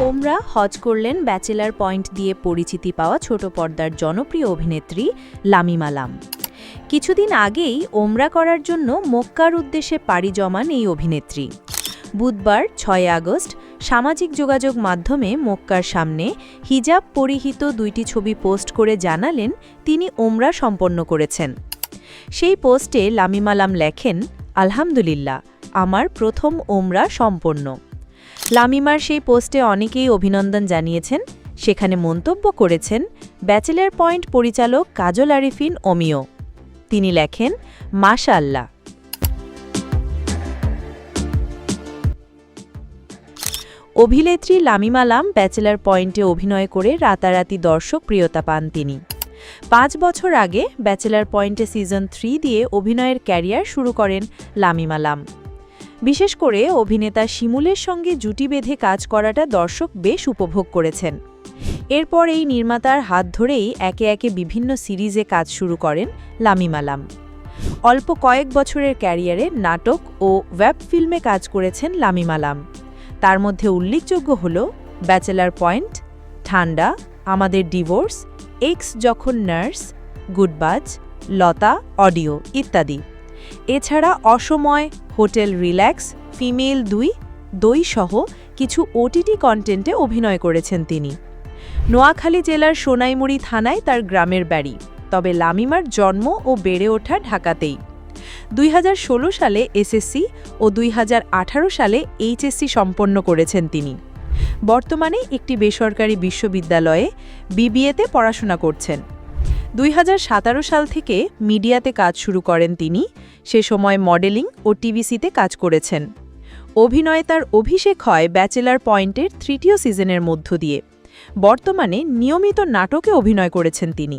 ওমরা হজ করলেন bachelor point দিয়ে পরিচিতি পাওয়া ছোট পর্দার জনপ্রিয় অভিনেত্রী লামিমা লাম। কিছুদিন আগেই ওমরা করার জন্য মক্কার উদ্দেশ্যে পাড়ি জমান এই অভিনেত্রী। বুধবার ছয় আগস্ট সামাজিক যোগাযোগ মাধ্যমে মক্কার সামনে হিজাব পরিহিত দুইটি ছবি পোস্ট করে জানালেন তিনি ওমরা সম্পন্ন করেছেন। সেই পোস্টে লামিমালাম লেখেন, আলহামদুলিল্লাহ, আমার প্রথম ওমরা সম্পন্ন। লামিমার সেই পোস্টে অনেকেই অভিনন্দন জানিয়েছেন। সেখানে মন্তব্য করেছেন, ব্যাচেলার পয়েন্ট পরিচালক কাজল আরিফিন অমিয় তিনি লেখেন মাশাল্লাহ অভিনেত্রী লামিমালাম ব্যাচেলার পয়েন্টে অভিনয় করে রাতারাতি দর্শক প্রিয়তা পান তিনি। পাঁচ বছর আগে ব্যাচেলার পয়েন্টে সিজন থ্রি দিয়ে অভিনয়ের ক্যারিয়ার শুরু করেন লামিমালাম বিশেষ করে অভিনেতা শিমুলের সঙ্গে জুটি বেঁধে কাজ করাটা দর্শক বেশ উপভোগ করেছেন। এরপর এই নির্মাতার হাত ধরেই একে একে বিভিন্ন সিরিজে কাজ শুরু করেন লামিমালাম অল্প কয়েক বছরের ক্যারিয়ারে নাটক ও ওয়েব ফিল্মে কাজ করেছেন লামিমালাম তার মধ্যে উল্লেখযোগ্য হল ব্যাচেলার পয়েন্ট, ঠান্ডা, আমাদের ডিভোর্স, এক্স যখন নার্স গুডবাজ লতা, অডিও ইত্যাদি। এছাড়া অসময়, হোটেল রিল্যাক্স, ফিমেল দুই, দই সহ কিছু ওটিটি কন্টেন্টে অভিনয় করেছেন তিনি। নোয়াখালী জেলার সোনাইমুড়ি থানায় তার গ্রামের বাড়ি, তবে লামিমার জন্ম ও বেড়ে ওঠা ঢাকাতেই। দুই হাজার ষোলো সালে এসএসসি ও দুই হাজার আঠারো সালে এইচএসসি সম্পন্ন করেছেন তিনি। বর্তমানে একটি বেসরকারি বিশ্ববিদ্যালয়ে বিবিএতে পড়াশোনা করছেন। দুই সাল থেকে মিডিয়াতে কাজ শুরু করেন তিনি। সে সময় মডেলিং ও টিভিসিতে কাজ করেছেন। অভিনয়ে তার অভিষেক হয় ব্যাচেলার পয়েন্টের তৃতীয় সিজনের মধ্য দিয়ে। বর্তমানে নিয়মিত নাটকে অভিনয় করেছেন তিনি।